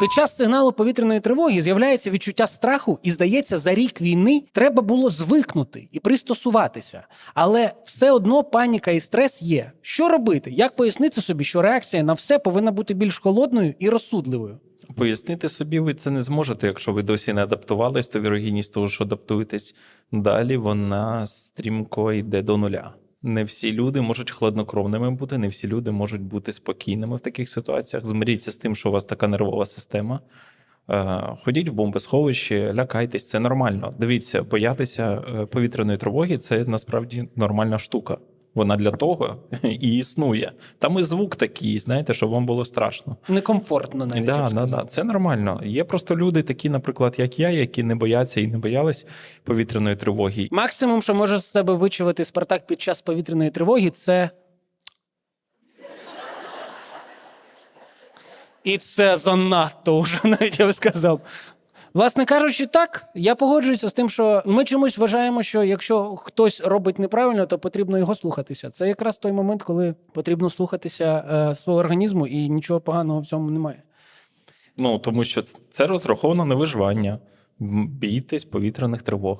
Під час сигналу повітряної тривоги з'являється відчуття страху, і здається, за рік війни треба було звикнути і пристосуватися. Але все одно паніка і стрес є. Що робити? Як пояснити собі, що реакція на все повинна бути більш холодною і розсудливою? Пояснити собі ви це не зможете, якщо ви досі не адаптувались, то вірогідність того, що адаптуєтесь далі, вона стрімко йде до нуля. Не всі люди можуть хладнокровними бути, не всі люди можуть бути спокійними в таких ситуаціях. Змиріться з тим, що у вас така нервова система. Е, Ходіть в бомбосховище, лякайтесь, це нормально. Дивіться, боятися е, повітряної тривоги це насправді нормальна штука. Вона для того і існує. Там і звук такий, знаєте, щоб вам було страшно. Некомфортно навіть. Да, да, да, це нормально. Є просто люди, такі, наприклад, як я, які не бояться і не боялись повітряної тривоги. Максимум, що може з себе вичавити Спартак під час повітряної тривоги, це. І це занадто вже навіть я б сказав. Власне кажучи, так, я погоджуюся з тим, що ми чомусь вважаємо, що якщо хтось робить неправильно, то потрібно його слухатися. Це якраз той момент, коли потрібно слухатися е, свого організму, і нічого поганого в цьому немає. Ну тому що це розраховано на виживання. Бійтесь повітряних тривог.